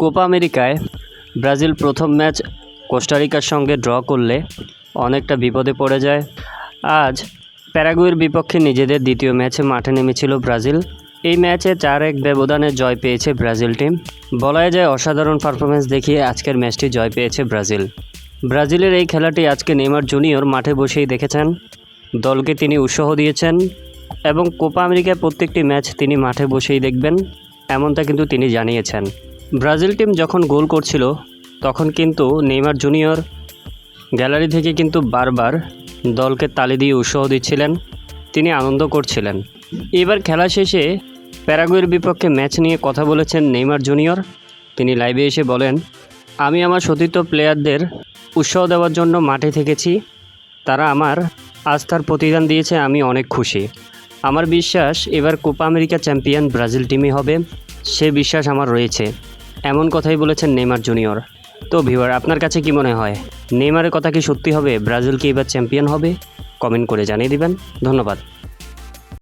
Copa আমেরিকায় Brazil প্রথম match কোস্টারিকার সঙ্গে ড্র করলে অনেকটা বিপদে পড়ে যায়। আজ প্যারাগুয়ের বিপক্ষে নিজেদের দ্বিতীয় ম্যাচে মাঠে নেমেছিল ব্রাজিল। এই ম্যাচে চার এক ব্যবধানে জয় পেয়েছে ব্রাজিল টিম। বলাই যায় অসাধারণ পারফরমেন্স দেখিয়ে আজকের ম্যাচটি জয় পেয়েছে ব্রাজিল। ব্রাজিলের এই খেলাটি আজকে নেমার জুনিয়র মাঠে বসেই দেখেছেন। দলকে তিনি উৎসাহ দিয়েছেন। এবং কোপা আমেরিকায় প্রত্যেকটি ম্যাচ তিনি মাঠে বসেই দেখবেন, এমনটা কিন্তু তিনি জানিয়েছেন। ব্রাজিল টিম যখন গোল করছিল, তখন কিন্তু নেইমার জুনিয়র গ্যালারি থেকে কিন্তু বারবার দলকে তালি দিয়ে উৎসাহ দিচ্ছিলেন, তিনি আনন্দ করছিলেন। এবার খেলা শেষে প্যারাগুয়ের বিপক্ষে ম্যাচ নিয়ে কথা বলেছেন নেইমার জুনিয়র। তিনি লাইভে এসে বলেন, আমি আমার সতীর্থ প্লেয়ারদের উৎসাহ দেওয়ার জন্য মাঠে থেকেছি। তারা আমার আস্থার প্রতিদান দিয়েছে, আমি অনেক খুশি। আমার বিশ্বাস এবার কোপা আমেরিকা চ্যাম্পিয়ন ব্রাজিল টিমই হবে, সে বিশ্বাস আমার রয়েছে। এমন কথাই বলেছেন নেইমার জুনিয়র। তো ভিউয়ার, আপনার কাছে কি মনে হয়? নেইমারের কথা কি সত্যি হবে? ব্রাজিল কি এবার চ্যাম্পিয়ন হবে? কমেন্ট করে জানিয়ে দিবেন। ধন্যবাদ।